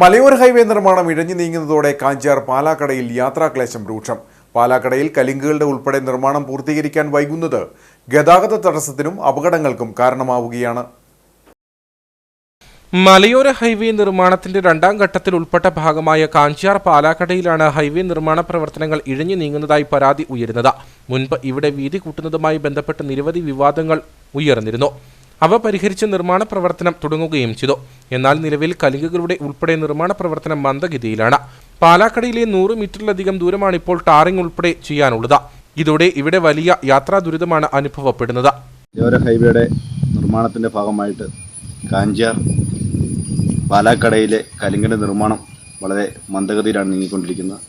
മലയോര ഹൈവേ നിർമ്മാണം ഇഴഞ്ഞു നീങ്ങുന്നതോടെ കാഞ്ചാർ പാലാക്കടയിൽ യാത്രാക്ലേശം രൂക്ഷം. പാലാക്കടയിൽ കലിങ്കുകളുടെ ഉൾപ്പെടെ നിർമ്മാണം പൂർത്തീകരിക്കാൻ വൈകുന്നത് ഗതാഗത തടസ്സത്തിനും അപകടങ്ങൾക്കും കാരണമാവുകയാണ്. മലയോര ഹൈവേ നിർമ്മാണത്തിന്റെ രണ്ടാം ഘട്ടത്തിൽ ഉൾപ്പെട്ട ഭാഗമായ കാഞ്ചാർ പാലാക്കടയിലാണ് ഹൈവേ നിർമ്മാണ പ്രവർത്തനങ്ങൾ ഇഴഞ്ഞു നീങ്ങുന്നതായി പരാതി ഉയരുന്നത്. മുൻപ് ഇവിടെ വീതി കൂട്ടുന്നതുമായി ബന്ധപ്പെട്ട് നിരവധി വിവാദങ്ങൾ ഉയർന്നിരുന്നു. അവ പരിഹരിച്ച് നിർമ്മാണ പ്രവർത്തനം തുടങ്ങുകയും ചെയ്തു. എന്നാൽ നിലവിൽ കലികകളുടെ ഉൾപ്പെടെ നിർമ്മാണ പ്രവർത്തനം മന്ദഗതിയിലാണ്. പാലാക്കടയിലെ നൂറ് മീറ്ററിലധികം ദൂരമാണ് ഇപ്പോൾ ടാറിംഗ് ഉൾപ്പെടെ ചെയ്യാനുള്ളത്. ഇതോടെ ഇവിടെ വലിയ യാത്രാ ദുരിതമാണ് അനുഭവപ്പെടുന്നത്. മലയോര ഹൈവേയുടെ നിർമ്മാണത്തിന്റെ ഭാഗമായിട്ട് കാഞ്ചാർ പാലാക്കടയിലെ കലിങ്കന്റെ നിർമ്മാണം വളരെ മന്ദഗതിയിലാണ് നീങ്ങിക്കൊണ്ടിരിക്കുന്നത്.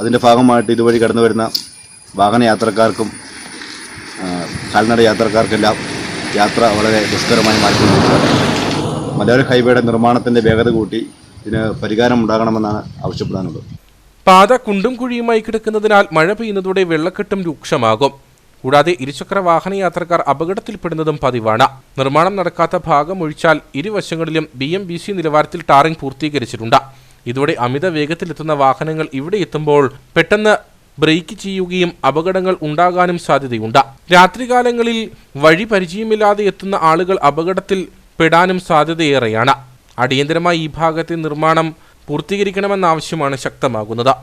അതിന്റെ ഭാഗമായിട്ട് ഇതുവഴി കടന്നു വരുന്ന വാഹനയാത്രക്കാർക്കും യാത്രക്കാർക്കും കാൽനട യാത്രക്കാർക്കെല്ലാം യാത്ര വളരെ ദുഷ്കരമായി മാറ്റിക്കൊണ്ടിരിക്കുകയാണ് മലയോര ഹൈവേയുടെ നിർമ്മാണത്തിന്റെ വേഗത കൂട്ടി ഇതിന് പരിഹാരം ഉണ്ടാകണമെന്നാണ് ആവശ്യപ്പെടാനുള്ളത്. പാത കുണ്ടും കുഴിയുമായി കിടക്കുന്നതിനാൽ മഴ പെയ്യുന്നതോടെ വെള്ളക്കെട്ടും രൂക്ഷമാകും. കൂടാതെ ഇരുചക്ര വാഹന യാത്രക്കാർ അപകടത്തിൽപ്പെടുന്നതും പതിവാണ്. നിർമ്മാണം നടക്കാത്ത ഭാഗം ഒഴിച്ചാൽ ഇരുവശങ്ങളിലും ബി എം ബി സി നിലവാരത്തിൽ ടാറിംഗ് പൂർത്തീകരിച്ചിട്ടുണ്ട്. ഇതോടെ അമിത വേഗത്തിലെത്തുന്ന വാഹനങ്ങൾ ഇവിടെ എത്തുമ്പോൾ പെട്ടെന്ന് ബ്രേക്ക് ചെയ്യുകയും അപകടങ്ങൾ ഉണ്ടാകാനും സാധ്യതയുണ്ട്. രാത്രികാലങ്ങളിൽ വഴി പരിചയമില്ലാതെ എത്തുന്ന ആളുകൾ അപകടത്തിൽ പെടാനും സാധ്യതയേറെയാണ്. അടിയന്തരമായി ഈ ഭാഗത്തെ നിർമ്മാണം പൂർത്തീകരിക്കണമെന്ന ആവശ്യമാണ് ശക്തമാകുന്നത്.